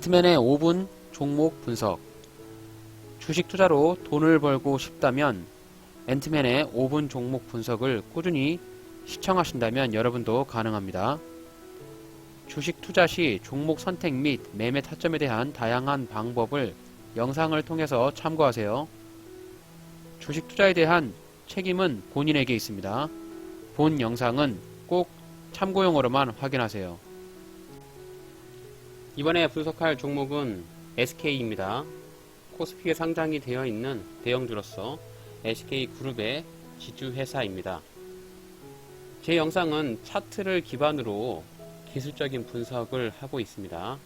앤트맨의 5분 종목 분석. 주식 투자로 돈을 벌고 싶다면 앤트맨의 5분 종목 분석을 꾸준히 시청하신다면 여러분도 가능합니다. 주식 투자 시 종목 선택 및 매매 타점에 대한 다양한 방법을 영상을 통해서 참고하세요. 주식 투자에 대한 책임은 본인에게 있습니다. 본 영상은 꼭 참고용으로만 확인하세요. 이번에 분석할 종목은 SK입니다. 코스피에 상장이 되어 있는 대형주로서 SK그룹의 지주회사입니다. 제 영상은 차트를 기반으로 기술적인 분석을 하고 있습니다.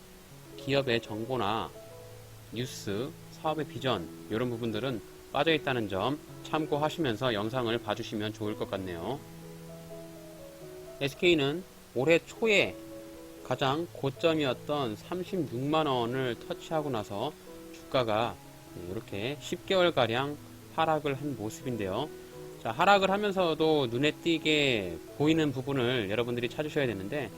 기업의 정보나 뉴스, 사업의 비전 이런 부분들은 빠져 있다는 점 참고하시면서 영상을 봐주시면 좋을 것 같네요. SK는 올해 초에 가장 고점이었던 36만 원을 터치하고 나서 주가가 이렇게 10개월가량 하락을 한 모습인데요. 자, 하락을 하면서도 눈에 띄게 보이는 부분을 여러분들이 찾으셔야 되는데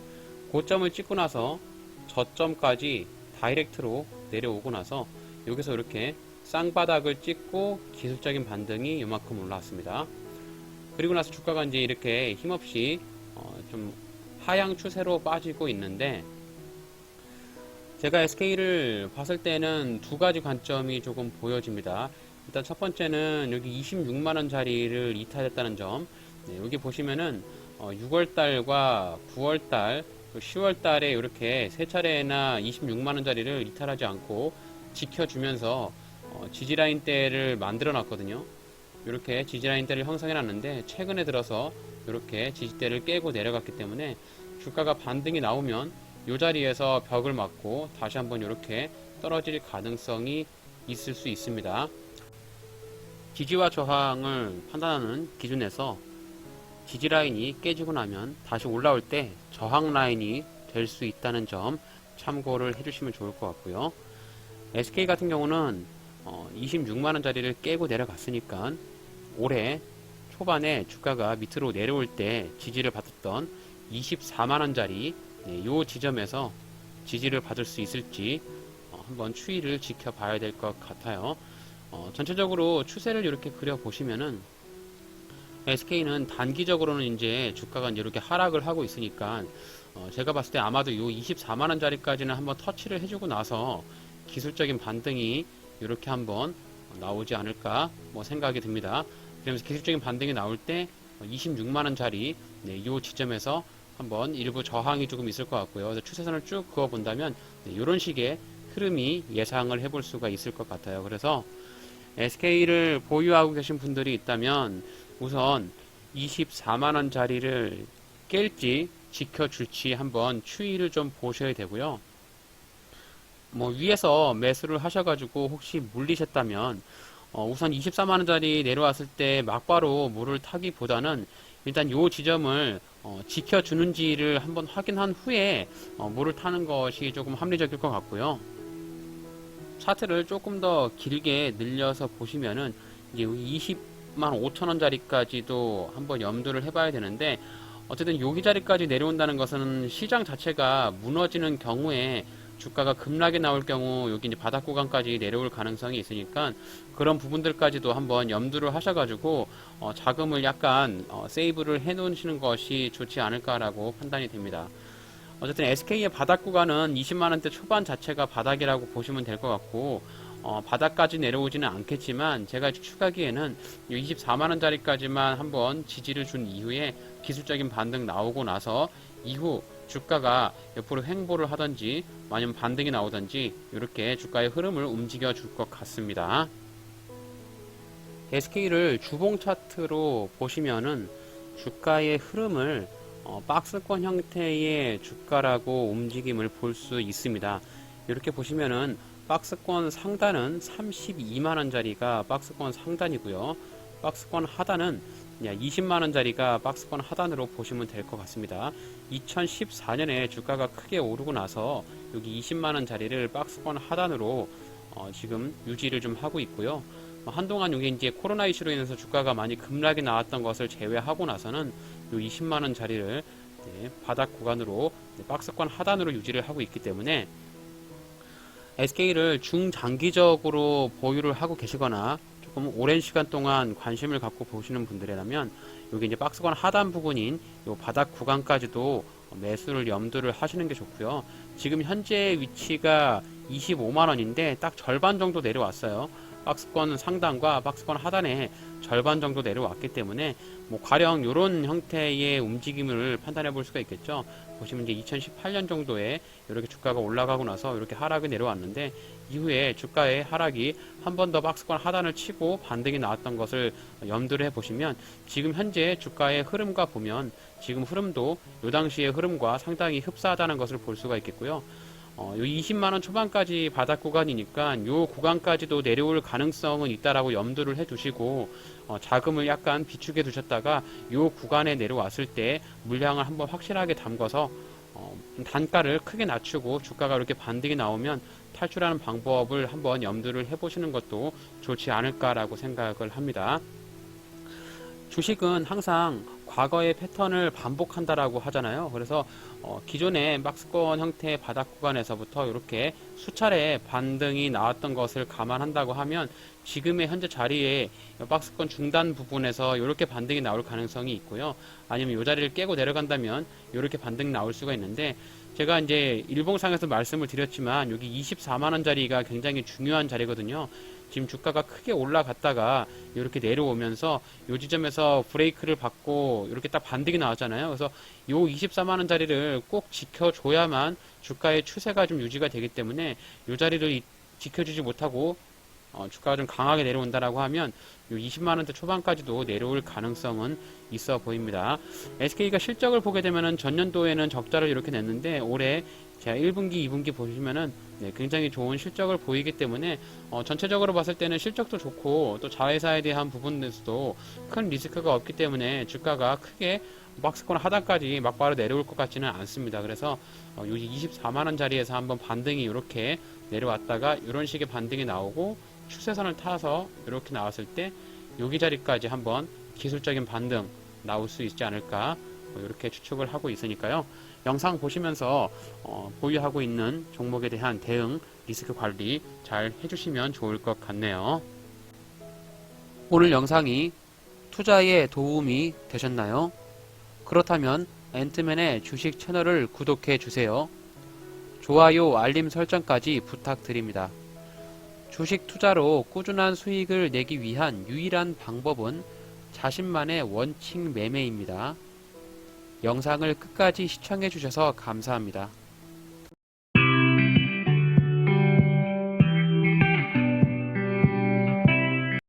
고점을 찍고 나서 저점까지 다이렉트로 내려오고 나서 여기서 이렇게 쌍바닥을 찍고 기술적인 반등이 이만큼 올라왔습니다. 그리고 나서 주가가 이제 이렇게 힘없이 어, 좀 하향 추세로 빠지고 있는데 제가 SK를 봤을 때는 두 가지 관점이 조금 보여집니다. 일단 첫 번째는 여기 26만원 자리를 이탈했다는 점. 네, 여기 보시면은 6월달과 9월달, 10월달에 이렇게 세 차례나 26만원 자리를 이탈하지 않고 지켜주면서 어, 지지라인 대를 만들어 놨거든요. 이렇게 지지라인 대를 형성해 놨는데 최근에 들어서 이렇게 지지대를 깨고 내려갔기 때문에 주가가 반등이 나오면 이 자리에서 벽을 맞고 다시 한번 이렇게 떨어질 가능성이 있을 수 있습니다. 지지와 저항을 판단하는 기준에서 지지 라인이 깨지고 나면 다시 올라올 때 저항 라인이 될 수 있다는 점 참고를 해주시면 좋을 것 같고요. SK 같은 경우는 26만원 자리를 깨고 내려갔으니까 올해 초반에 주가가 밑으로 내려올 때 지지를 받았던 24만원짜리 네, 요 지점에서 지지를 받을 수 있을지 어, 한번 추이를 지켜봐야 될 것 같아요. 어, 전체적으로 추세를 이렇게 그려보시면은 SK는 단기적으로는 이제 주가가 이제 이렇게 하락을 하고 있으니까 어, 제가 봤을 때 아마도 요 24만원짜리까지는 한번 터치를 해주고 나서 기술적인 반등이 이렇게 한번 나오지 않을까 뭐 생각이 듭니다. 그러면서 기술적인 반등이 나올 때 26만원짜리 네, 이 지점에서 한번 일부 저항이 조금 있을 것 같고요. 추세선을 쭉 그어 본다면 네, 이런 식의 흐름이 예상을 해볼 수가 있을 것 같아요. 그래서 SK를 보유하고 계신 분들이 있다면 우선 24만원 자리를 깰지 지켜줄지 한번 추이를 좀 보셔야 되고요. 뭐 위에서 매수를 하셔가지고 혹시 물리셨다면 어, 우선 24만원짜리 내려왔을 때 막바로 물을 타기보다는 일단 요 지점을 어, 지켜주는지를 한번 확인한 후에 어, 물을 타는 것이 조금 합리적일 것 같고요. 차트를 조금 더 길게 늘려서 보시면은 이제 20만 5천원짜리까지도 한번 염두를 해봐야 되는데 어쨌든 여기 자리까지 내려온다는 것은 시장 자체가 무너지는 경우에 주가가 급락이 나올 경우 여기 이제 바닥 구간까지 내려올 가능성이 있으니까 그런 부분들까지도 한번 염두를 하셔가지고 어, 자금을 약간 어, 세이브를 해놓으시는 것이 좋지 않을까라고 판단이 됩니다. 어쨌든 SK의 바닥 구간은 20만원대 초반 자체가 바닥이라고 보시면 될 것 같고 어, 바닥까지 내려오지는 않겠지만 제가 추가기에는 24만원짜리까지만 한번 지지를 준 이후에 기술적인 반등 나오고 나서 이후 주가가 옆으로 횡보를 하든지 아니면 반등이 나오든지 이렇게 주가의 흐름을 움직여 줄 것 같습니다. SK를 주봉 차트로 보시면은 주가의 흐름을 어, 박스권 형태의 주가라고 움직임을 볼 수 있습니다. 이렇게 보시면은 박스권 상단은 32만원짜리가 박스권 상단이고요. 박스권 하단은 20만원짜리가 박스권 하단으로 보시면 될 것 같습니다. 2014년에 주가가 크게 오르고 나서 여기 20만원짜리를 박스권 하단으로 어, 지금 유지를 좀 하고 있고요. 뭐 한동안 여기 이제 코로나 이슈로 인해서 주가가 많이 급락이 나왔던 것을 제외하고 나서는 요 20만원 자리를 네, 바닥 구간으로 네, 박스권 하단으로 유지를 하고 있기 때문에 SK를 중장기적으로 보유를 하고 계시거나 조금 오랜 시간 동안 관심을 갖고 보시는 분들이라면 여기 이제 박스권 하단 부분인 요 바닥 구간까지도 매수를 염두를 하시는 게 좋고요. 지금 현재 위치가 25만 원인데 딱 절반 정도 내려왔어요. 박스권 상단과 박스권 하단에 절반 정도 내려왔기 때문에 뭐 가령 이런 형태의 움직임을 판단해 볼 수가 있겠죠. 보시면 이제 2018년 정도에 이렇게 주가가 올라가고 나서 이렇게 하락이 내려왔는데 이후에 주가의 하락이 한 번 더 박스권 하단을 치고 반등이 나왔던 것을 염두를 해 보시면 지금 현재 주가의 흐름과 보면 지금 흐름도 요 당시의 흐름과 상당히 흡사하다는 것을 볼 수가 있겠고요. 어, 요 20만 원 초반까지 바닥 구간이니까 요 구간까지도 내려올 가능성은 있다라고 염두를 해 두시고 어, 자금을 약간 비축해 두셨다가 요 구간에 내려왔을 때 물량을 한번 확실하게 담궈서 어, 단가를 크게 낮추고 주가가 이렇게 반등이 나오면 탈출하는 방법을 한번 염두를 해보시는 것도 좋지 않을까라고 생각을 합니다. 주식은 항상 과거의 패턴을 반복한다라고 하잖아요. 그래서 어, 기존의 박스권 형태의 바닥 구간에서부터 이렇게 수차례 반등이 나왔던 것을 감안한다고 하면 지금의 현재 자리에 박스권 중단 부분에서 이렇게 반등이 나올 가능성이 있고요. 아니면 이 자리를 깨고 내려간다면 이렇게 반등이 나올 수가 있는데 제가 이제 일봉상에서 말씀을 드렸지만 여기 24만 원짜리가 굉장히 중요한 자리거든요. 지금 주가가 크게 올라갔다가 이렇게 내려오면서 이 지점에서 브레이크를 받고 이렇게 딱 반등이 나왔잖아요. 그래서 이 24만 원짜리를 꼭 지켜줘야만 주가의 추세가 좀 유지가 되기 때문에 이 자리를 이- 지켜주지 못하고 어, 주가가 좀 강하게 내려온다라고 하면 이 20만 원대 초반까지도 내려올 가능성은 있어 보입니다. SK가 실적을 보게 되면은 전년도에는 적자를 이렇게 냈는데 올해 제가 1분기, 2분기 보시면은 네, 굉장히 좋은 실적을 보이기 때문에 어, 전체적으로 봤을 때는 실적도 좋고 또 자회사에 대한 부분에서도 큰 리스크가 없기 때문에 주가가 크게 박스권 하단까지 막바로 내려올 것 같지는 않습니다. 그래서 어, 요 24만 원 자리에서 한번 반등이 이렇게 내려왔다가 이런 식의 반등이 나오고 추세선을 타서 이렇게 나왔을 때 여기 자리까지 한번 기술적인 반등 나올 수 있지 않을까 뭐 이렇게 추측을 하고 있으니까요. 영상 보시면서 어, 보유하고 있는 종목에 대한 대응 리스크 관리 잘 해주시면 좋을 것 같네요. 오늘 영상이 투자에 도움이 되셨나요? 그렇다면 앤트맨의 주식 채널을 구독해 주세요. 좋아요, 알림 설정까지 부탁드립니다. 주식 투자로 꾸준한 수익을 내기 위한 유일한 방법은 자신만의 원칙 매매입니다. 영상을 끝까지 시청해 주셔서 감사합니다.